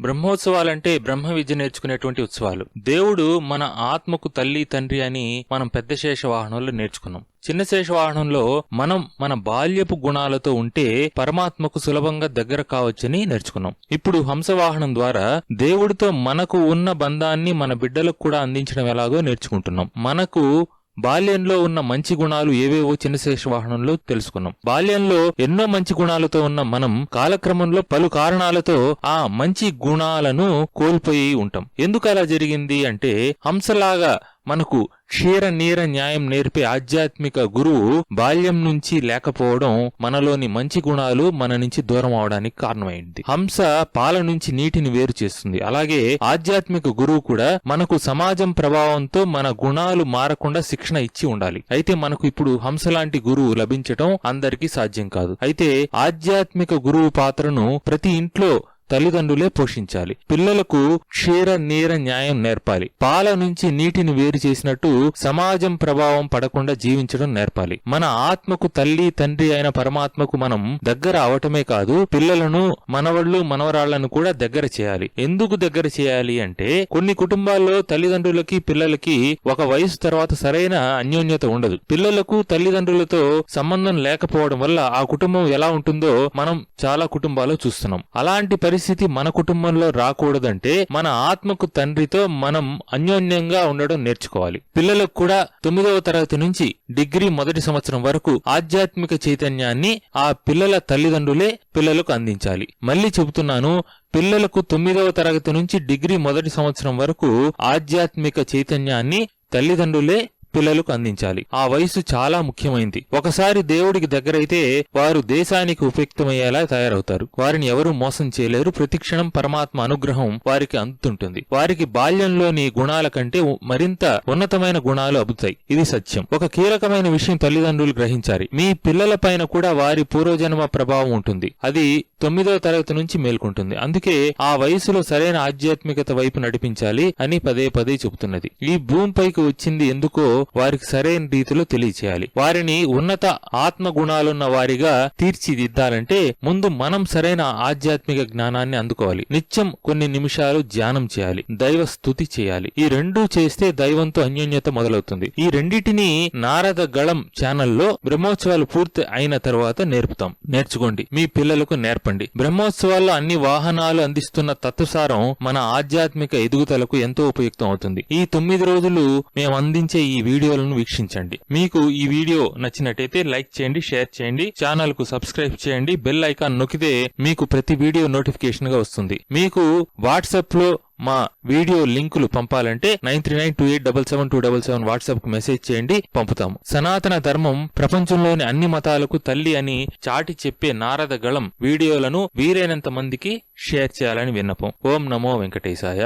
బ్రహ్మోత్సవాలంటే బ్రహ్మ విద్య నేర్చుకునేటువంటి ఉత్సవాలు. దేవుడు మన ఆత్మకు తల్లి తండ్రి అని మనం పెద్ద శేష వాహనంలో నేర్చుకున్నాం. చిన్న శేష వాహనంలో మనం మన బాల్యపు గుణాలతో ఉంటే పరమాత్మకు సులభంగా దగ్గర కావచ్చని నేర్చుకున్నాం. ఇప్పుడు హంసవాహనం ద్వారా దేవుడితో మనకు ఉన్న బంధాన్ని మన బిడ్డలకు కూడా అందించడం ఎలాగో నేర్చుకుంటున్నాం. మనకు బాల్యంలో ఉన్న మంచి గుణాలు ఏవేవో చిన్నశేష వాహనంలో తెలుసుకున్నాం. బాల్యంలో ఎన్నో మంచి గుణాలతో ఉన్న మనం కాలక్రమంలో పలు కారణాలతో ఆ మంచి గుణాలను కోల్పోయి ఉంటాం. ఎందుకు అలా జరిగింది అంటే హంసలాగా మనకు క్షీర నీర న్యాయం నేర్పే ఆధ్యాత్మిక గురువు బాల్యం నుంచి లేకపోవడం మనలోని మంచి గుణాలు మన నుంచి దూరం అవడానికి కారణమైంది. హంస పాల నుంచి నీటిని వేరు చేస్తుంది. అలాగే ఆధ్యాత్మిక గురువు కూడా మనకు సమాజం ప్రభావంతో మన గుణాలు మారకుండా శిక్షణ ఇచ్చి ఉండాలి. అయితే మనకు ఇప్పుడు హంస లాంటి గురువు లభించటం అందరికీ సాధ్యం కాదు. అయితే ఆధ్యాత్మిక గురువు పాత్రను ప్రతి ఇంట్లో తల్లిదండ్రులే పోషించాలి. పిల్లలకు క్షీర నీర న్యాయం నేర్పాలి. పాల నుంచి నీటిని వేరు చేసినట్టు సమాజం ప్రభావం పడకుండా జీవించడం నేర్పాలి. మన ఆత్మకు తల్లి తండ్రి అయిన పరమాత్మకు మనం దగ్గర అవటమే కాదు పిల్లలను మనవళ్ళు మనవరాళ్ళను కూడా దగ్గర చేయాలి. ఎందుకు దగ్గర చేయాలి అంటే కొన్ని కుటుంబాల్లో తల్లిదండ్రులకి పిల్లలకి ఒక వయసు తర్వాత సరైన అన్యోన్యత ఉండదు. పిల్లలకు తల్లిదండ్రులతో సంబంధం లేకపోవడం వల్ల ఆ కుటుంబం ఎలా ఉంటుందో మనం చాలా కుటుంబాల్లో చూస్తున్నాం. అలాంటి పరిస్థితి మన కుటుంబంలో రాకూడదంటే మన ఆత్మకు తండ్రితో మనం అన్యోన్యంగా ఉండడం నేర్చుకోవాలి. పిల్లలకు కూడా తొమ్మిదవ తరగతి నుంచి డిగ్రీ మొదటి సంవత్సరం వరకు ఆధ్యాత్మిక చైతన్యాన్ని ఆ పిల్లల తల్లిదండ్రులే పిల్లలకు అందించాలి. మళ్ళీ చెబుతున్నాను పిల్లలకు తొమ్మిదవ తరగతి నుంచి డిగ్రీ మొదటి సంవత్సరం వరకు ఆధ్యాత్మిక చైతన్యాన్ని తల్లిదండ్రులే పిల్లలకు అందించాలి. ఆ వయసు చాలా ముఖ్యమైంది. ఒకసారి దేవుడికి దగ్గరైతే వారు దేశానికి ఉపయుక్తమయ్యేలా తయారవుతారు. వారిని ఎవరూ మోసం చేయలేరు. ప్రతిక్షణం పరమాత్మ అనుగ్రహం వారికి అందుతుంటుంది. వారికి బాల్యంలోని గుణాల కంటే మరింత ఉన్నతమైన గుణాలు అబ్బుతాయి. ఇది సత్యం. ఒక కీలకమైన విషయం తల్లిదండ్రులు గ్రహించాలి. మీ పిల్లల పైన కూడా వారి పూర్వజన్మ ప్రభావం ఉంటుంది. అది తొమ్మిదవ తరగతి నుంచి మేల్కొంటుంది. అందుకే ఆ వయసులో సరైన ఆధ్యాత్మికత వైపు నడిపించాలి అని పదే పదే చెబుతున్నది. ఈ భూమిపైకి వచ్చింది ఎందుకో వారికి సరైన రీతిలో తెలియచేయాలి. వారిని ఉన్నత ఆత్మ గుణాలున్న వారిగా తీర్చిదిద్దాలంటే ముందు మనం సరైన ఆధ్యాత్మిక జ్ఞానాన్ని అందుకోవాలి. నిత్యం కొన్ని నిమిషాలు ధ్యానం చేయాలి. దైవ స్థుతి చేయాలి. ఈ రెండూ చేస్తే దైవంతో అన్యోన్యత మొదలవుతుంది. ఈ రెండింటిని నారద గళం ఛానల్లో బ్రహ్మోత్సవాలు పూర్తి అయిన తర్వాత నేర్పుతాం. నేర్చుకోండి. మీ పిల్లలకు నేర్పండి. బ్రహ్మోత్సవాల్లో అన్ని వాహనాలు అందిస్తున్న తత్వసారం మన ఆధ్యాత్మిక ఎదుగుదలకు ఎంతో ఉపయుక్తం అవుతుంది. ఈ తొమ్మిది రోజులు మేము అందించే ఈ వీడియోలను వీక్షించండి. మీకు ఈ వీడియో నచ్చినట్టయితే లైక్ చేయండి షేర్ చేయండి ఛానల్కు సబ్స్క్రైబ్ చేయండి బెల్ ఐకాన్ నొక్కితే మీకు ప్రతి వీడియో నోటిఫికేషన్గా వస్తుంది. మీకు వాట్సాప్లో మా వీడియో లింకులు పంపాలంటే nine three nine two eight double seven two double seven వాట్సాప్కు message చేయండి పంపుతాము. సనాతన ధర్మం ప్రపంచంలోని అన్ని మతాలకు తల్లి అని చాటి చెప్పే నారద గళం వీడియోలను వీలైనంత మందికి షేర్ చేయాలని విన్నపం. ఓం నమో వెంకటేశాయ.